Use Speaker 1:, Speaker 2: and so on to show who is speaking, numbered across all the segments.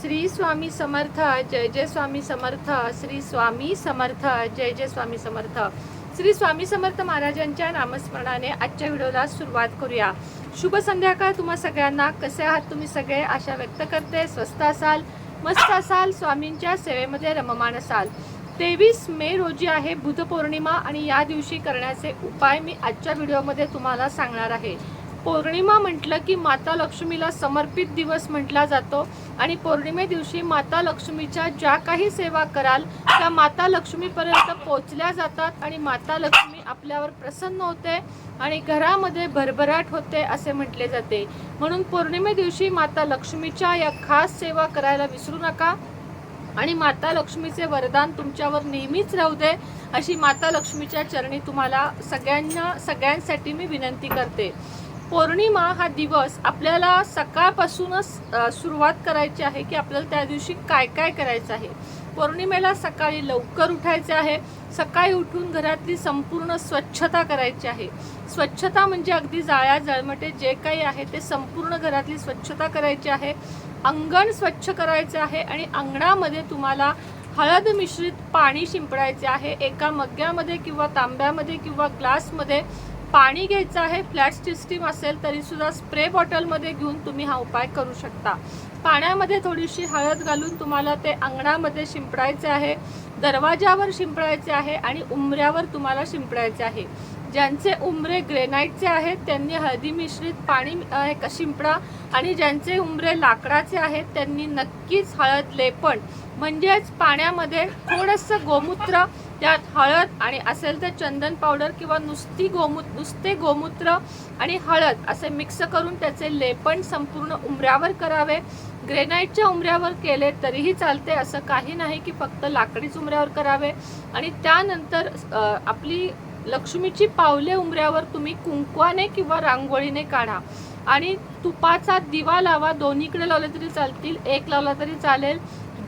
Speaker 1: श्री स्वामी समर्थ जय जय स्वामी समर्थ श्री स्वामी समर्थ जय जय स्वामी समर्थ. श्री स्वामी समर्थ महाराजांच्या नामस्मरणाने आजच्या व्हिडिओला सुरुवात करूया. शुभ संध्याकाळ तुम्हा सगळ्यांना. कसे आहात तुम्ही सगळे? आशा व्यक्त करते. स्वस्त असाल मस्त असाल स्वामींच्या सेवेमध्ये रममान असाल. तेवीस मे रोजी आहे बुध पौर्णिमा आणि या दिवशी करण्याचे उपाय मी आजच्या व्हिडिओमध्ये तुम्हाला सांगणार आहे. पौर्णिमा म्हटलं की माता लक्ष्मीला समर्पित दिवस म्हटला जातो. आणि पौर्णिमे दिवशी माता लक्ष्मीच्या ज्या काही सेवा कराल त्या माता लक्ष्मीपर्यंत पोचल्या जातात आणि माता लक्ष्मी आपल्यावर प्रसन्न होते आणि घरामध्ये भरभराट होते असे म्हटले जाते. म्हणून पौर्णिमे दिवशी माता लक्ष्मीच्या या खास सेवा करायला विसरू नका. आणि माता लक्ष्मीचे वरदान तुमच्यावर नेहमीच राहू दे अशी माता लक्ष्मीच्या चरणी तुम्हाला सगळ्यांना सगळ्यांसाठी मी विनंती करते. पौर्णिमा हा दिवस आपल्याला सकाळपासूनच सुरुवात करायची आहे की आपल्याला त्या दिवशी काय काय करायचं आहे. पौर्णिमेला सकाळी लवकर उठायचे आहे. सकाळी उठून घरातली संपूर्ण स्वच्छता करायची आहे. स्वच्छता म्हणजे अगदी जाळ्या जळमटे जे काही आहे ते संपूर्ण घरातली स्वच्छता करायची आहे. अंगण स्वच्छ करायचं आहे आणि अंगणामध्ये तुम्हाला हळद मिश्रित पाणी शिंपडायचे आहे. एका मग्यामध्ये किंवा तांब्यामध्ये किंवा ग्लासमध्ये पाणी घ्यायचं आहे फ्लॅट सिस्टीम असेल तरी सुद्धा स्प्रे बॉटलमध्ये घेऊन तुम्ही हा उपाय करू शकता. पाण्यामध्ये थोडीशी हळद घालून तुम्हाला ते अंगणामध्ये शिंपडायचे आहे दरवाजावर शिंपडायचे आहे आणि उंबऱ्यावर तुम्हाला शिंपडायचे आहे. ज्यांचे उंबरे ग्रेनाईटचे आहेत त्यांनी हळदी मिश्रित पाणी हे शिंपडा आणि ज्यांचे उमरे लाकडाचे आहेत त्यांनी नक्कीच हळद लेपण. म्हणजेच पाण्यामध्ये थोडंसं गोमूत्र त्यात हळद आणि असेल तर चंदन पावडर किंवा नुसती गोमू नुसते गोमूत्र आणि हळद असे मिक्स करून त्याचे लेपण संपूर्ण उंबऱ्यावर करावे. ग्रेनाईटच्या उंबऱ्यावर केले तरीही चालते असं काही नाही की फक्त लाकडीच उंबऱ्यावर करावे. आणि त्यानंतर आपली लक्ष्मीची पावले उंबऱ्यावर तुम्ही कुंकवाने किंवा रांगोळीने काढा. आणि तुपाचा दिवा लावा दोन्हीकडे लावले तरी चालतील एक लावला तरी चालेल.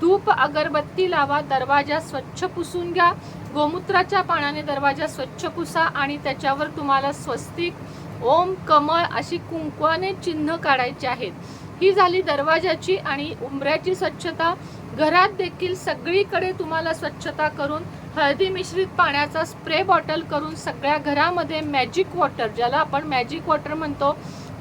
Speaker 1: धूप अगरबत्ती लावा दरवाजा स्वच्छ पुसून घ्या. गोमूत्राच्या पाण्याने दरवाजा स्वच्छ पुसा आणि त्याच्यावर तुम्हाला स्वस्तिक ओम कमळ अशी कुंकवाने चिन्ह काढायची आहेत. ही झाली दरवाजाची आणि उंबऱ्याची स्वच्छता. घरात देखील सगळीकडे तुम्हाला स्वच्छता करून हळदी मिश्रित पाण्याचा स्प्रे बॉटल करून सगळ्या घरामध्ये मॅजिक वॉटर ज्याला आपण मॅजिक वॉटर म्हणतो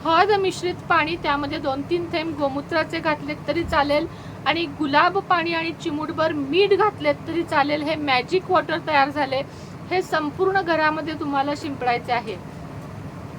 Speaker 1: हळद मिश्रित पाणी त्यामध्ये दोन तीन थेंब गोमूत्राचे घातले तरी चालेल. आणि गुलाब पाणी आणि चिमूटभर मीठ घातलेत तरी चालेल. हे मॅजिक वॉटर तयार झाले. हे संपूर्ण घरामध्ये तुम्हाला शिंपडायचे आहे.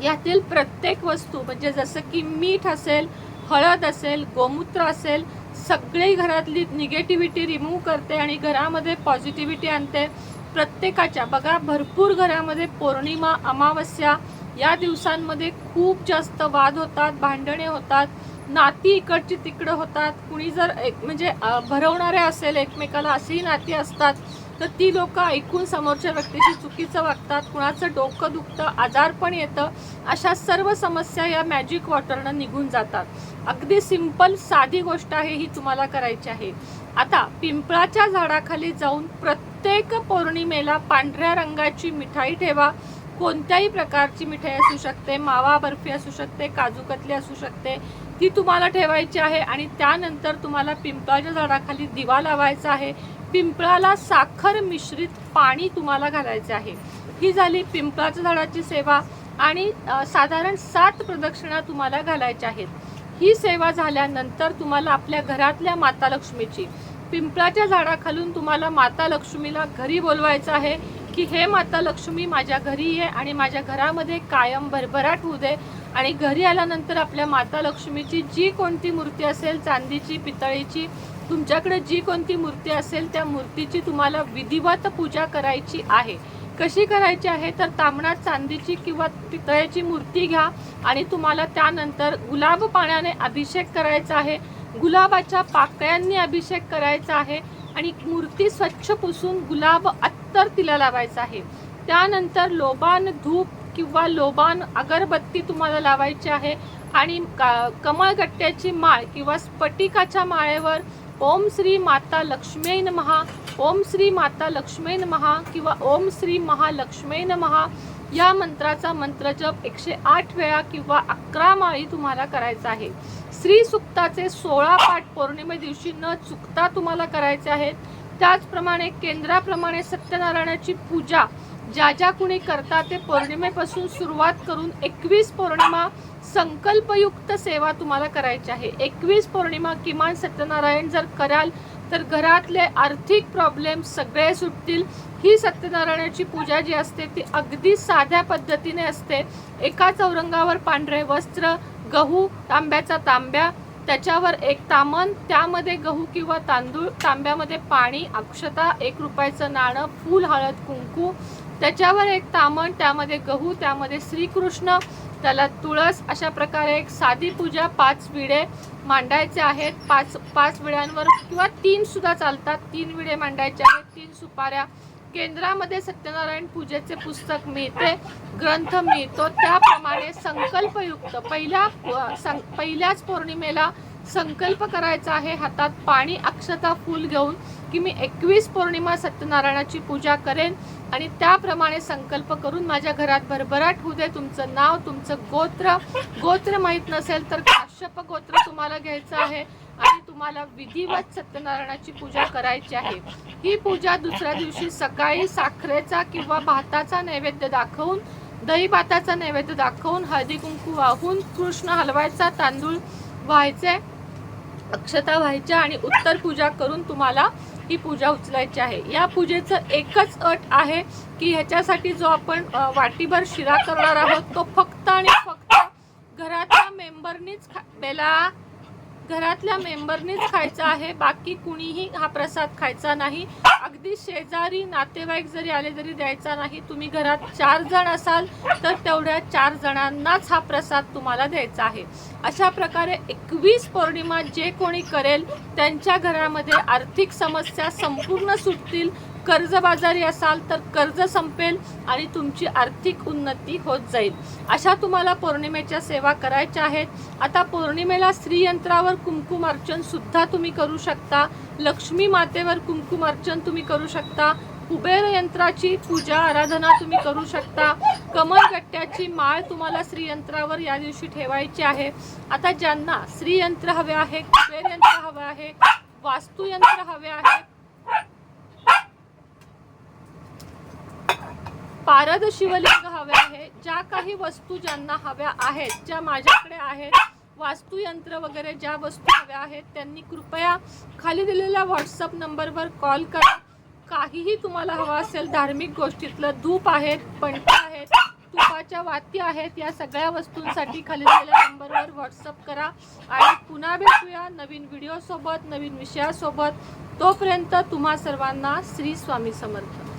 Speaker 1: यातील प्रत्येक वस्तू म्हणजे जसं की मीठ असेल हळद असेल गोमूत्र असेल सगळी घरातली निगेटिव्हिटी रिमूव्ह करते आणि घरामध्ये पॉझिटिव्हिटी आणते. प्रत्येकाच्या बघा भरपूर घरामध्ये पौर्णिमा अमावस्या या दिवसांमध्ये खूप जास्त वाद होतात भांडणे होतात. नाती इकडची तिकडं होतात. कुणी जर एक म्हणजे भरवणारे असेल एकमेकाला अशीही नाती असतात तर ती लोक ऐकून समोरच्या व्यक्तीशी चुकीचं वागतात कुणाचं डोकं दुखतं आजार पण येतं अशा सर्व समस्या या मॅजिक वॉटरनं निघून जातात. अगदी सिंपल साधी गोष्ट आहे ही तुम्हाला करायची आहे. आता पिंपळाच्या झाडाखाली जाऊन प्रत्येक पौर्णिमेला पांढऱ्या रंगाची मिठाई ठेवा. कोणत्याही प्रकारची मिठाई असू शकते मावा बर्फी असू शकते काजू कतली असू शकते ती तुम्हाला ठेवायची आहे आणि त्यानंतर तुम्हाला पिंपळाच्या झाडाखाली दिवा लावायचा आहे. पिंपळाला साखर मिश्रित पाणी तुम्हाला घालायचे आहे. ही झाली पिंपळाच्या झाडाची सेवा आणि साधारण सात प्रदक्षिणा तुम्हाला घालायच्या आहेत. ही सेवा झाल्यानंतर तुम्हाला आपल्या घरातल्या माता लक्ष्मीची पिंपळाच्या झाडाखालून तुम्हाला माता लक्ष्मीला घरी बोलवायचं आहे की हे माता लक्ष्मी माझ्या घरी ये आणि माझ्या घरामध्ये कायम भरभराट होऊ दे. आणि घरी आल्यानंतर आपल्या माता लक्ष्मीची जी कोणती मूर्ती असेल चांदीची पितळीची तुमच्याकडे जी कोणती मूर्ती असेल त्या मूर्तीची तुम्हाला विधिवत पूजा करायची आहे. कशी करायची आहे? तर तांबडा चांदीची किंवा पितळ्याची मूर्ती घ्या आणि तुम्हाला त्यानंतर गुलाब पाण्याने अभिषेक करायचा आहे. गुलाबाच्या पाकळ्यांनी अभिषेक करायचा आहे आणि मूर्ती स्वच्छ पुसून गुलाब अत्तर तिला लावायचा आहे. त्यानंतर लोबान धूप किंवा लोबान अगरबत्ती तुम्हाला लावायची आहे आणि का- कमळगट्ट्याची माळ किंवा स्फटिकाच्या माळेवर ओम श्री माता लक्ष्मी महा ओम श्री माता लक्ष्मी महा किंवा ओम श्री महालक्ष्मी महा या मंत्राचा मंत्रजप एकशे आठ वेळा किंवा अकरा माळी तुम्हाला करायचा आहे. श्री सुक्ताचे सोळा पाठ पौर्णिमे दिवशी न चुकता तुम्हाला करायचे आहेत. त्याचप्रमाणे केंद्राप्रमाणे सत्यनारायणाची पूजा ज्या ज्या कुणी करतात ते पौर्णिमेपासून सुरुवात करून एकवीस पौर्णिमा संकल्पयुक्त सेवा तुम्हाला करायची आहे. एकवीस पौर्णिमा किमान सत्यनारायण जर कराल तर घरातले आर्थिक प्रॉब्लेम सगळे सुटतील. ही सत्यनारायणाची पूजा जी असते ती अगदी साध्या पद्धतीने असते. एका चौरंगावर पांढरे वस्त्र गहू तांब्याचा तांब्या त्याच्यावर एक तामन त्यामध्ये गहू किंवा तांदूळ तांब्यामध्ये पाणी अक्षता एक रुपयाचं नाणं फूल हळद कुंकू त्याच्यावर एक तामण त्यामध्ये गहू त्यामध्ये श्रीकृष्ण त्याला तुळस अशा प्रकारे एक साधी पूजा पाच विडे मांडायचे आहेत. पाच पाच विड्यांवर किंवा तीन सुद्धा चालतात. तीन विडे मांडायचे आहेत. तीन सुपाऱ्या. केंद्रामध्ये सत्यनारायण पूजेचे पुस्तक मिळते ग्रंथ मिळतो. त्याप्रमाणे संकल्पयुक्त पहिल्या सं पहिल्याच पौर्णिमेला संकल्प करायचा आहे हातात पाणी अक्षता फूल घेऊन की मी एकवीस पौर्णिमा सत्यनारायणाची पूजा करेन आणि त्याप्रमाणे संकल्प करून माझ्या घरात भरभराट होऊ दे. तुमचं नाव तुमचं गोत्र गोत्र माहीत नसेल तर काश्यप गोत्र तुम्हाला घ्यायचं आहे आणि तुम्हाला विधिवत सत्यनारायणाची पूजा करायची आहे. ही पूजा दुसऱ्या दिवशी सकाळी साखरेचा किंवा भाताचा नैवेद्य दाखवून दही भाताचा नैवेद्य दाखवून हळदी कुंकू वाहून कृष्ण हलवायचा तांदूळ व्हायचंय. अक्षता व्हायच्या आणि उत्तर पूजा करून तुम्हाला ही पूजा उचलायची आहे. या पूजेचं एकच अट आहे की ह्याच्यासाठी जो आपण वाटीभर शिरा करणार आहोत तो फक्त आणि फक्त घरातल्या मेंबरनीच खा बेला घरातल्या मेंबरनीच खायचा आहे बाकी कुणीही हा प्रसाद खायचा नाही. अगदी शेजारी नातेवाईक जरी आले तरी द्यायचा नाही. तुम्ही घरात चार जण असाल तर तेवढ्या चार जणांनाच हा प्रसाद तुम्हाला द्यायचा आहे. अशा प्रकारे एकवीस पौर्णिमा जे कोणी करेल त्यांच्या घरामध्ये आर्थिक समस्या संपूर्ण सुटतील. कर्जबाजारी असाल तर कर्ज संपेल आणि तुमची आर्थिक उन्नती होत जाईल. अशा तुम्हाला पौर्णिमेच्या सेवा करायच्या आहेत. आता पौर्णिमेला श्रीयंत्रावर कुंकुमार्चनसुद्धा तुम्ही करू शकता. लक्ष्मी मातेवर कुंकुमार्चन तुम्ही करू शकता. कुबेर यंत्राची पूजा आराधना तुम्ही करू शकता. कमलगट्ट्याची माळ तुम्हाला श्रीयंत्रावर या दिवशी ठेवायची आहे. आता ज्यांना श्रीयंत्र हवे आहे कुबेर यंत्र हवे आहे वास्तुयंत्र हवे आहे पारद शिवलिंग हवे आहे. ज्या काही वस्तू ज्यांना हव्या आहेत ज्या माझ्याकडे आहेत वास्तुयंत्र वगैरे ज्या वस्तू हव्या आहेत त्यांनी कृपया खाली दिलेल्या व्हॉट्सअप नंबरवर कॉल करा. काहीही तुम्हाला हवं असेल धार्मिक गोष्टीतलं धूप आहेत पंट आहेत तुपाच्या वाती आहेत या सगळ्या वस्तूंसाठी खाली दिलेल्या नंबरवर व्हॉट्सअप करा. आणि पुन्हा भेटूया नवीन व्हिडिओसोबत नवीन विषयासोबत. तोपर्यंत तुम्हा सर्वांना श्री स्वामी समर्थ.